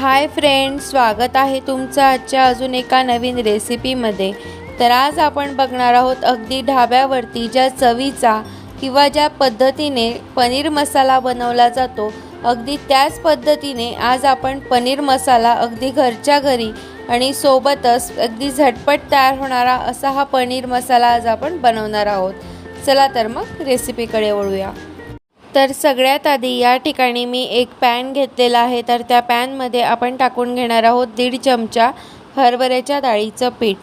Hi friends स्वागत आहे तुमचं आजच्या अजून एका नवीन रेसिपीमध्ये. तर आज आपण बघणार आहोत अगदी ढाब्यावरती ज्या चवीचा किंवा ज्या पद्धतीने पनीर मसाला बनवला जातो अगदी त्याच पद्धतीने आज आपण पनीर मसाला अगदी घरच्या घरी आणि सोबतच अगदी झटपट तयार होणारा असा हा पनीर मसाला आज आपण बनवणार आहोत. चला तर मग रेसिपीकडे वळूया. तर सगळ्यात आधी या ठिकाणी मी एक पॅन घेतलेला आहे. तर त्या पॅनमध्ये आपण टाकून घेणार आहोत दीड चमचा हरभऱ्याच्या डाळीचं पीठ.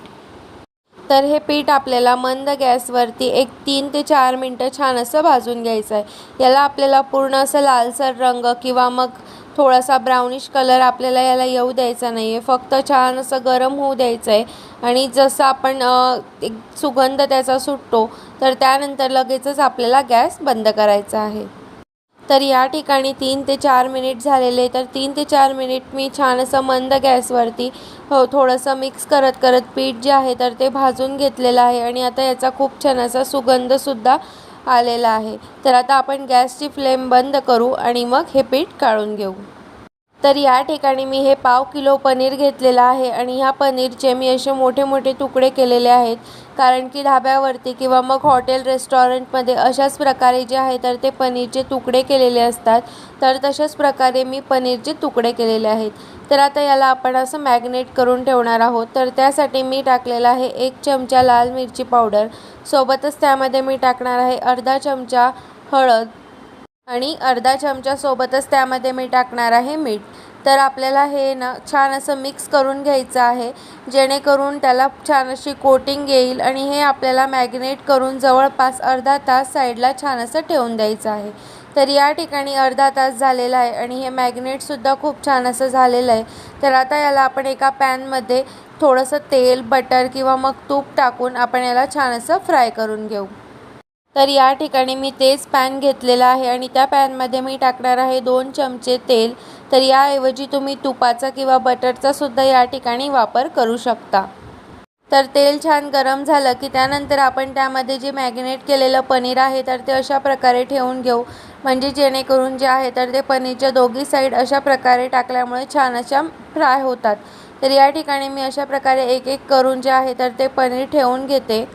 तर हे पीठ आपल्याला मंद गॅसवरती एक तीन ते चार मिनटं छान असं भाजून घ्यायचं आहे. याला आपल्याला पूर्ण असं लालसर रंग किंवा मग थोडासा ब्राउनिश कलर आपल्याला याला येऊ द्यायचा नाही आहे फक्त छान असं गरम होऊ द्यायचं आहे. आणि जसं आपण एक सुगंध त्याचा सुटतो तर त्यानंतर लगेचच आपल्याला गॅस बंद करायचा आहे. तर या ठिकाणी तीन ते चार मिनिट झालेले तर तीन ते चार मिनिट मी छान असं मंद गॅसवरती हो थोडंसं मिक्स करत करत पीठ जे आहे तर ते भाजून घेतलेलं आहे. आणि आता याचा खूप छान असा सुगंधसुद्धा आलेला आहे. तर आता आपण गॅसची फ्लेम बंद करू आणि मग हे पीठ काढून घेऊ. तर या ठिकाणी मी हे पाव किलो पनीर घेतलेलं आहे. आणि ह्या पनीरचे मी असे मोठे मोठे तुकडे केलेले आहेत. कारण की ढाब्यावरती किंवा मग हॉटेल रेस्टॉरंटमध्ये अशाच प्रकारे जे आहे तर ते पनीरचे तुकडे केलेले असतात. तर तशाच प्रकारे मी पनीरचे तुकडे केलेले आहेत. तर आता याला आपण असं मॅग्नेट करून ठेवणार आहोत. तर त्यासाठी मी टाकलेला आहे एक चमचा लाल मिरची पावडर. सोबतच त्यामध्ये मी टाकणार आहे अर्धा चमचा हळद आणि अर्धा चमचासोबतच त्यामध्ये मी टाकणार आहे मीठ. तर आपल्याला हे ना छान असं मिक्स करून घ्यायचं आहे. जेणेकरून त्याला छान अशी कोटिंग येईल आणि हे आपल्याला मॅग्नेट करून जवळपास अर्धा तास साईडला छान असं ठेवून द्यायचं आहे. तर या ठिकाणी अर्धा तास झालेला आहे आणि हे मॅग्नेटसुद्धा खूप छान असं झालेलं आहे. तर आता याला आपण एका पॅनमध्ये थोडंसं तेल बटर किंवा मग तूप टाकून आपण याला छान असं फ्राय करून घेऊ. तर या ठिकाणी मी तेच पॅन घेतलेलं आहे आणि त्या पॅनमध्ये मी टाकणार आहे दोन चमचे तेल. तर याऐवजी तुम्ही तुपाचा किंवा बटरचा सुद्धा या ठिकाणी वापर करू शकता. तर तेल छान गरम झालं की त्यानंतर आपण त्यामध्ये जे मॅगिनेट केलेलं पनीर आहे तर ते अशा प्रकारे ठेवून घेऊ. म्हणजे जेणेकरून जे आहे तर ते पनीरच्या दोघी साईड अशा प्रकारे टाकल्यामुळे छान अशा फ्राय होतात. तर या ठिकाणी मी अशा प्रकारे एक एक करून जे आहे तर ते पनीर ठेवून घेते.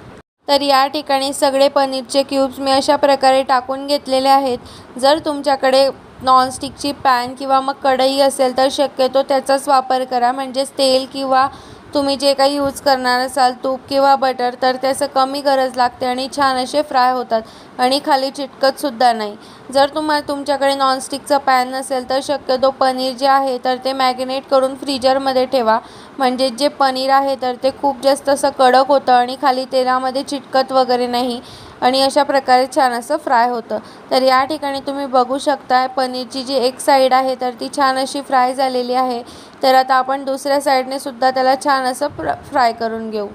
तर या ठिकाणी सगळे पनीरचे क्यूब्स मी अशा प्रकारे टाकून घेतलेले आहेत. जर तुमच्याकडे नॉनस्टिकची पॅन किंवा मग कढई असेल तर शक्यतो त्याचाच वापर करा. म्हणजेच तेल किंवा तुम्ही जे काही यूज करणार असाल तूप किंवा बटर तर त्याचं कमी गरज लागते आणि छान असे फ्राय होतात. आणि खाली चिटकतसुद्धा नाही. जर तुम्हाला तुमच्याकडे नॉनस्टिकचं पॅन नसेल तर शक्यतो पनीर जे आहे तर ते मॅगिनेट करून फ्रीजरमध्ये ठेवा. म्हणजे जे पनीर आहे तर ते खूप जास्त असं कडक होतं आणि खाली तेलामध्ये चिटकत वगैरे नाही. आणि अशा प्रकारे छान असं फ्राय होतं. तर या ठिकाणी तुम्ही बघू शकता पनीरची जी एक साईड आहे तर ती छान अशी फ्राय झालेली आहे. तर आता आपण दुसऱ्या साईडने सुद्धा त्याला छान असं फ्र फ्राय करून घेऊ.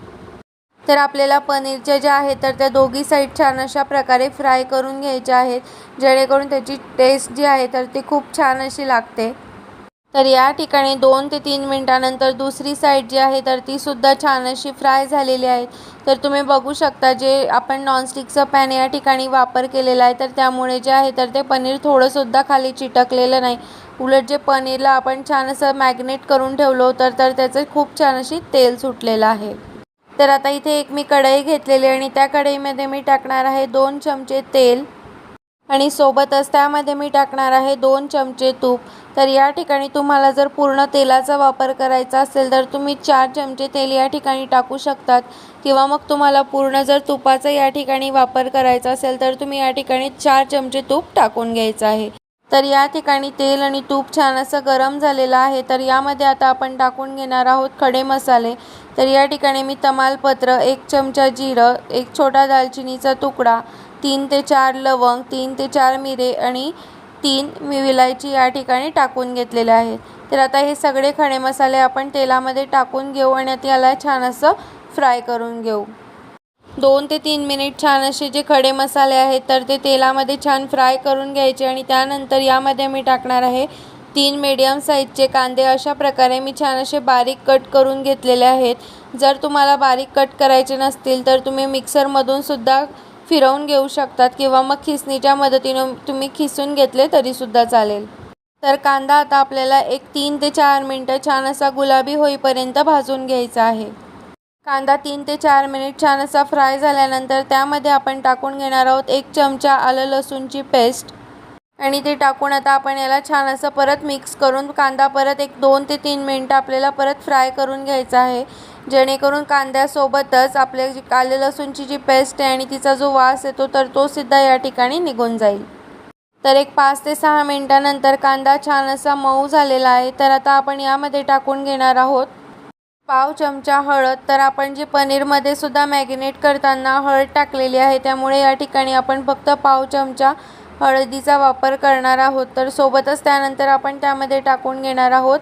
तर आपल्याला पनीरच्या ज्या आहेत तर त्या दोघी साईड छान अशा प्रकारे फ्राय करून घ्यायच्या आहेत. जेणेकरून त्याची टेस्ट जी आहे तर ती खूप छान अशी लागते. तर या ठिकाणी दोन ते तीन मिनटानंतर दुसरी साईड जी आहे तर ती सुद्धा छान अशी फ्राय झालेली आहे. तर तुम्ही बघू शकता जे आपण नॉनस्टिकचं पॅन या ठिकाणी वापर केलेला आहे तर त्यामुळे जे आहे तर ते पनीर थोडंसुद्धा खाली चिटकलेलं नाही. उलट जे पनीरला आपण छान असं मॅग्नेट करून ठेवलं होतं तर त्याचं खूप छान अशी तेल सुटलेलं आहे. तर आता इथे एक मी कढई घेतलेली आणि त्या कढईमध्ये मी टाकणार आहे दोन चमचे तेल. आणि सोबतच त्यामध्ये मी टाकणार आहे दोन चमचे तूप. तर या ठिकाणी तुम्हाला जर पूर्ण तेलाचा वापर करायचा असेल तर तुम्ही चार चमचे तेल या ठिकाणी टाकू शकतात. किंवा मग तुम्हाला पूर्ण जर तुपाचा या ठिकाणी वापर करायचा असेल तर तुम्ही या ठिकाणी चार चमचे तूप टाकून घ्यायचं आहे. तर या ठिकाणी तेल आणि तूप छान असं गरम झालेलं आहे. तर यामध्ये आता आपण टाकून घेणार आहोत खडे मसाले. तर या ठिकाणी मी तमालपत्र एक चमचा जिरं एक छोटा दालचिनीचा तुकडा तीन ते चार लवंग तीन ते चार मिरे आणि तीन मी विलायची या ठिकाणी टाकून घेतलेले आहेत तर आता हे सगळे खडे मसाले आपण तेलामध्ये टाकून घेऊ आणि याला छान असं फ्राय करून घेऊ. दोन ते तीन मिनिट छान असे जे खडे मसाले आहेत तर ते तेलामध्ये छान फ्राय करून घ्यायचे आणि त्यानंतर यामध्ये मी टाकणार आहे तीन मीडियम साईजचे कांदे. अशा प्रकारे मी छान असे बारीक कट करून घेतलेले आहेत. जर तुम्हाला बारीक कट करायचे नसतील तर तुम्ही मिक्सरमधून सुद्धा फिरवून घेऊ शकतात किंवा मग खिसणीच्या मदतीनं तुम्ही खिसून घेतले तरीसुद्धा चालेल. तर कांदा आता आपल्याला एक तीन ते चार मिनटं छान असा गुलाबी होईपर्यंत भाजून घ्यायचा आहे. कांदा तीन ते चार मिनिट छान असा फ्राय झाल्यानंतर त्यामध्ये आपण टाकून घेणार आहोत एक चमचा आलं लसूणची पेस्ट. आणि ते टाकून आता आपण याला छान असं परत मिक्स करून कांदा परत एक दोन ते तीन मिनटं आपल्याला परत फ्राय करून घ्यायचा आहे. जेणेकरून कांद्यासोबतच आपल्या जी आले लसूणची जी पेस्ट आहे आणि तिचा जो वास येतो तर तो सुद्धा या ठिकाणी निघून जाईल. तर एक पाच ते सहा मिनटानंतर कांदा छान असा मऊ झालेला आहे तर आता आपण यामध्ये टाकून घेणार आहोत पाव चमचा हळद. तर आपण जी पनीरमध्ये सुद्धा मॅगिनेट करताना हळद टाकलेली आहे त्यामुळे या ठिकाणी आपण फक्त पाव चमचा हळदीचा वापर करणार आहोत. तर सोबतच त्यानंतर आपण त्यामध्ये टाकून घेणार आहोत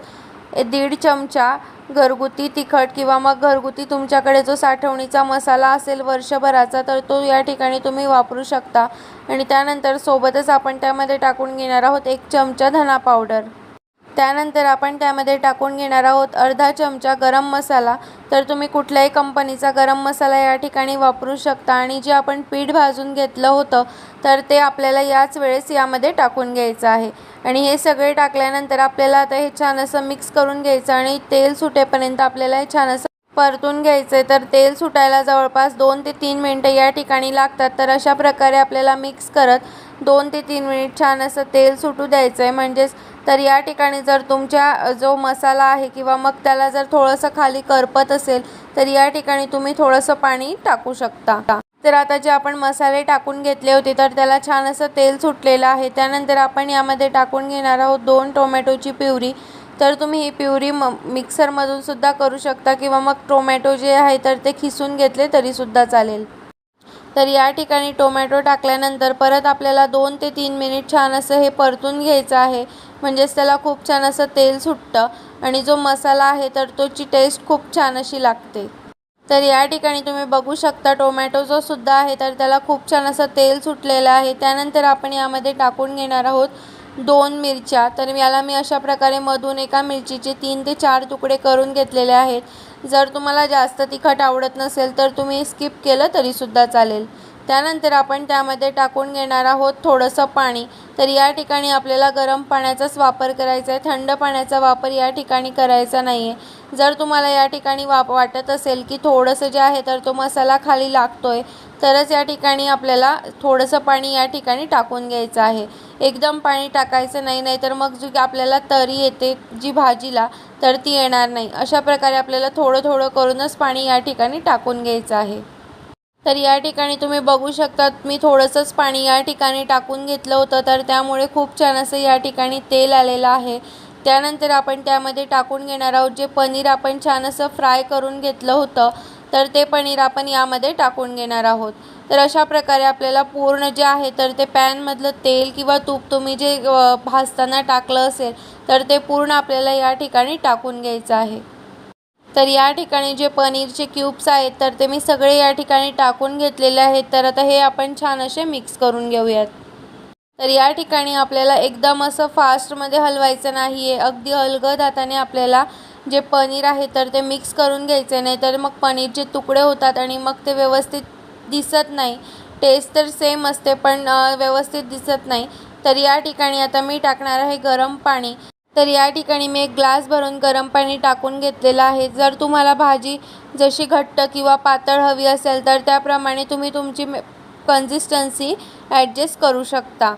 दीड चमचा घरगुती तिखट किंवा मग घरगुती तुमच्याकडे जो साठवणीचा मसाला असेल वर्षभराचा तर तो या ठिकाणी तुम्ही वापरू शकता. आणि त्यानंतर सोबतच आपण त्यामध्ये टाकून घेणार आहोत एक चमचा धना पावडर. त्यानंतर आपण त्यामध्ये टाकून घेणार आहोत अर्धा चमचा गरम मसाला. तर तुम्ही कुठल्याही कंपनीचा गरम मसाला या ठिकाणी वापरू शकता आणि जे आपण पीठ भाजून घेतलं होतं तर ते आपल्याला याच वेळेस यामध्ये टाकून घ्यायचं आहे. आणि हे सगळे टाकल्यानंतर आपल्याला आता हे छान असं मिक्स करून घ्यायचं आणि तेल सुटेपर्यंत आपल्याला हे छान असं परतून घ्यायचं आहे तर तेल सुटायला जवळपास दोन ते तीन मिनटं या ठिकाणी लागतात. तर अशा प्रकारे आपल्याला मिक्स करत दोन ते तीन मिनिट छान असं तेल सुटू द्यायचं आहे म्हणजेच तर या ठिकाणी जर तुमच्या जो मसाला आहे किंवा मग त्याला जर थोडंसं खाली करपत असेल तर या ठिकाणी तुम्ही थोडंसं पाणी टाकू शकता. तर आता जे आपण मसाले टाकून घेतले होते तर त्याला छान असं तेल सुटलेलं आहे. त्यानंतर आपण यामध्ये टाकून घेणार आहोत दोन टोमॅटोची पिवरी तर तुम्ही ही प्युरी म मिक्सरमधून सुद्धा करू शकता किंवा मग टोमॅटो जे आहे तर ते खिसून घेतले तरीसुद्धा चालेल. तर या ठिकाणी टोमॅटो टाकल्यानंतर परत आपल्याला दोन ते तीन मिनिट छान असं हे परतून घ्यायचं आहे. म्हणजेच त्याला खूप छान असं तेल सुटतं आणि जो मसाला आहे तर तोची टेस्ट खूप छान अशी लागते. तर या ठिकाणी तुम्ही बघू शकता टोमॅटो जो सुद्धा आहे तर त्याला खूप छान असं तेल सुटलेलं आहे. त्यानंतर आपण यामध्ये टाकून घेणार आहोत दोन मिरच्या. तर याला मी अशा प्रकारे मधून एका मिरचीचे तीन ते चार तुकडे करून घेतलेले आहेत. जर तुम्हाला जास्त तिखट आवडत नसेल तर तुम्ही स्किप केलं तरीसुद्धा चालेल. त्यानंतर आपण त्यामध्ये टाकून घेणार आहोत थोडंसं पाणी. तर या ठिकाणी आपल्याला गरम पाण्याचाच वापर करायचा आहे. थंड पाण्याचा वापर या ठिकाणी करायचा नाही आहे जर तुम्हाला या ठिकाणी वाप वाटत असेल की थोडंसं जे आहे तर तो मसाला खाली लागतो आहे तरच या ठिकाणी आपल्याला थोडंसं पाणी या ठिकाणी टाकून घ्यायचं आहे. एकदम पाणी टाकायचं नाही नाहीतर मग जी आपल्याला तरी येते जी भाजीला तर ती येणार नाही. अशा प्रकारे आपल्याला थोडं थोडं करूनच पाणी या ठिकाणी टाकून घ्यायचं आहे. तर या ठिकाणी तुम्ही बघू शकतात मी थोडंसंच पाणी या ठिकाणी टाकून घेतलं होतं तर त्यामुळे खूप छान असं या ठिकाणी तेल आलेलं आहे. त्यानंतर आपण त्यामध्ये टाकून घेणार आहोत जे पनीर आपण छान असं फ्राय करून घेतलं होतं तर ते पनीर आपण यामध्ये टाकून घेणार आहोत. तर अशा प्रकारे आपल्याला पूर्ण जे आहे तर ते पॅनमधलं तेल किंवा तूप तुम्ही जे भाजताना टाकलं असेल तर ते पूर्ण आपल्याला या ठिकाणी टाकून घ्यायचं आहे. तर या ठिकाणी जे पनीरचे क्यूब्स आहेत तर ते मी सगळे या ठिकाणी टाकून घेतलेले आहेत. तर आता हे आपण छान असे मिक्स करून घेऊयात. तर या ठिकाणी आपल्याला एकदम असं फास्टमध्ये हलवायचं नाही आहे अगदी अलगद हाताने आपल्याला जे पनीर आहे तर ते मिक्स करून घ्यायचे नाही तर मग पनीरचे तुकडे होतात आणि मग ते व्यवस्थित दिसत नाही. टेस्ट तर सेम असते पण व्यवस्थित दिसत नाही. तर या ठिकाणी आता मी टाकणार आहे गरम पाणी. तर या ठिकाणी मी एक ग्लास भरून गरम पाणी टाकून घेतलेलं आहे. जर तुम्हाला भाजी जशी घट्ट किंवा पातळ हवी असेल तर त्याप्रमाणे तुम्ही तुमची कन्सिस्टन्सी ॲडजस्ट करू शकता.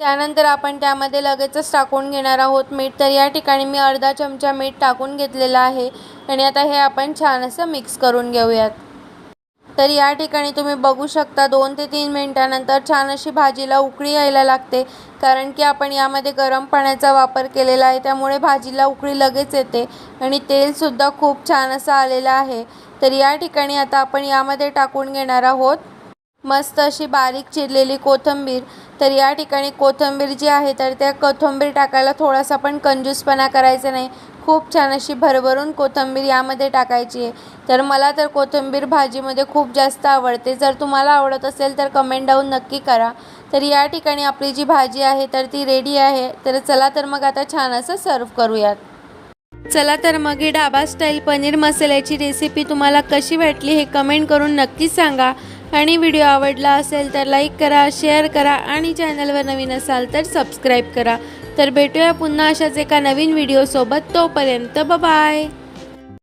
त्यानंतर आपण त्यामध्ये लगेचच टाकून घेणार आहोत मीठ. तर या ठिकाणी मी अर्धा चमचा मीठ टाकून घेतलेलं आहे आणि आता हे आपण छान असं मिक्स करून घेऊयात. तर या ठिकाणी तुम्ही बघू शकता दोन ते तीन मिनटानंतर छान अशी भाजीला उकळी यायला लागते. कारण की आपण यामध्ये गरम पाण्याचा वापर केलेला आहे त्यामुळे भाजीला उकळी लगेच येते आणि तेलसुद्धा खूप छान असं आलेलं आहे. तर या ठिकाणी आता आपण यामध्ये टाकून घेणार आहोत मस्त अशी बारीक चिरलेली कोथिंबीर. तर या ठिकाणी कोथिंबीर जी आहे तर त्या कोथिंबीर टाकायला थोडासा पण कंजूसपणा करायचा नाही. खूप छान अशी भरभरून कोथिंबीर यामध्ये टाकायची आहे. तर मला तर कोथिंबीर भाजीमध्ये खूप जास्त आवडते. जर तुम्हाला आवडत असेल तर कमेंट डाऊन नक्की करा. तर या ठिकाणी आपली जी भाजी आहे तर ती रेडी आहे. तर चला तर मग आता छान असं सर्व करूयात. चला तर मग ही डाबा स्टाईल पनीर मसाल्याची रेसिपी तुम्हाला कशी वाटली हे कमेंट करून नक्कीच सांगा. आणि व्हिडिओ आवडला असेल तर लाईक करा शेअर करा आणि चॅनलवर नवीन असाल तर सबस्क्राईब करा. तर भेटूया पुन्हा अशाच एका नवीन व्हिडिओसोबत. तोपर्यंत बाय